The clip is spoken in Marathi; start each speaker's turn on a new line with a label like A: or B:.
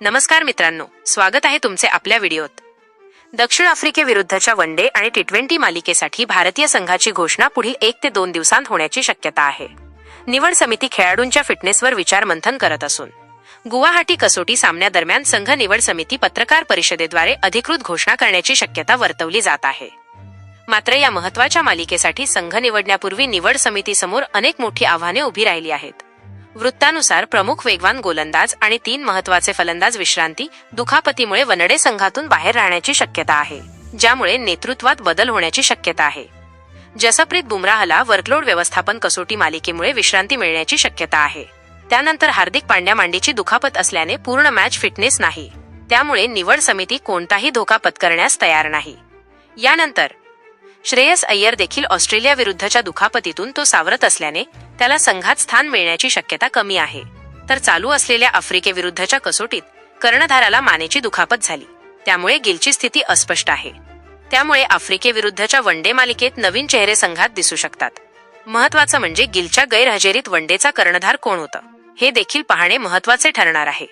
A: नमस्कार मित्रांनो स्वागत आहे तुमचे आपल्या व्हिडिओत. दक्षिण आफ्रिकेविरुद्धच्या वन डे आणि टी ट्वेंटी मालिकेसाठी भारतीय संघाची घोषणा पुढील एक ते दोन दिवसांत होण्याची शक्यता आहे. निवड समिती खेळाडूंच्या फिटनेसवर विचार मंथन करत असून गुवाहाटी कसोटी सामन्यादरम्यान संघ निवड समिती पत्रकार परिषदेद्वारे अधिकृत घोषणा करण्याची शक्यता वर्तवली जात आहे. मात्र या महत्त्वाच्या मालिकेसाठी संघ निवडण्यापूर्वी निवड समितीसमोर अनेक मोठी आव्हाने उभी राहिली आहेत. वृत्तानुसार प्रमुख वेगवान गोलंदाज आणि तीन महत्त्वाचे फलंदाज विश्रांती दुखापतीमुळे वनडे संघातून बाहेर राहण्याची शक्यता आहे ज्यामुळे नेतृत्वात बदल होण्याची शक्यता आहे. जसप्रीत बुमराहला वर्कलोड व्यवस्थापन कसोटी मालिकेमुळे विश्रांती मिळण्याची शक्यता आहे. त्यानंतर हार्दिक पांड्या मांडीची दुखापत असल्याने पूर्ण मॅच फिटनेस नाही. त्यामुळे निवड समिती कोणताही धोका पत्करण्यास तयार नाही. यानंतर श्रेयस अय्यर देखील ऑस्ट्रेलिया विरुद्धच्या दुखापतीतून तो सावरत असल्याने त्याला संघात स्थान मिळण्याची शक्यता कमी आहे. तर चालू असलेल्या आफ्रिकेविरुद्धच्या कसोटीत कर्णधाराला मानेची दुखापत झाली. त्यामुळे गिलची स्थिती अस्पष्ट आहे. त्यामुळे आफ्रिकेविरुद्धच्या वनडे मालिकेत नवीन चेहरे संघात दिसू शकतात. महत्वाचं म्हणजे गिलच्या गैरहजेरीत वनडेचा कर्णधार कोण होतं? हे देखील पाहणे महत्त्वाचे ठरणार आहे.